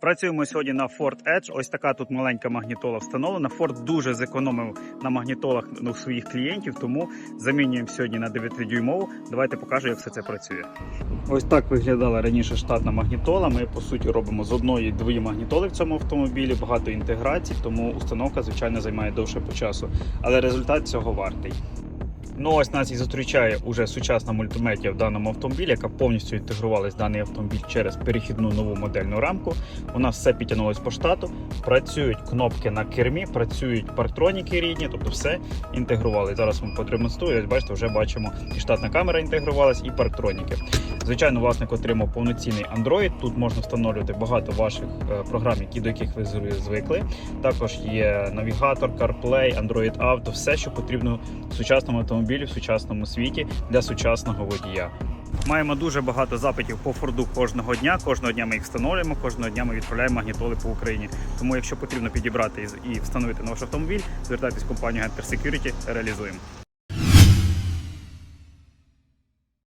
Працюємо сьогодні на Ford Edge. Ось така тут маленька магнітола встановлена. Ford дуже зекономив на магнітолах у своїх клієнтів, тому замінюємо сьогодні на 9-дюймову. Давайте покажу, як все це працює. Ось так виглядала раніше штатна магнітола. Ми по суті робимо з одної дві магнітоли в цьому автомобілі, багато інтеграцій, тому установка звичайно займає довше по часу. Але результат цього вартий. Ну ось нас і зустрічає уже сучасна мультимедія в даному автомобілі, яка повністю інтегрувалась в даний автомобіль через перехідну нову модельну рамку. У нас все підтягнулось по штату. Працюють кнопки на кермі, працюють парктроніки рідні, тобто все інтегрували. Зараз вам продемонструю. Бачите, вже бачимо і штатна камера інтегрувалась, і парктроніки. Звичайно, власник отримав повноцінний Android. Тут можна встановлювати багато ваших е, програм, які до яких ви звикли. Також є навігатор, CarPlay, Android Auto, все, що потрібно в сучасному автомобілі, в сучасному світі для сучасного водія. Маємо дуже багато запитів по Форду кожного дня. Кожного дня ми їх встановлюємо, кожного дня ми відправляємо магнітоли по Україні. Тому, якщо потрібно підібрати і- встановити на ваш автомобіль, звертайтесь в компанію Enter Security, реалізуємо.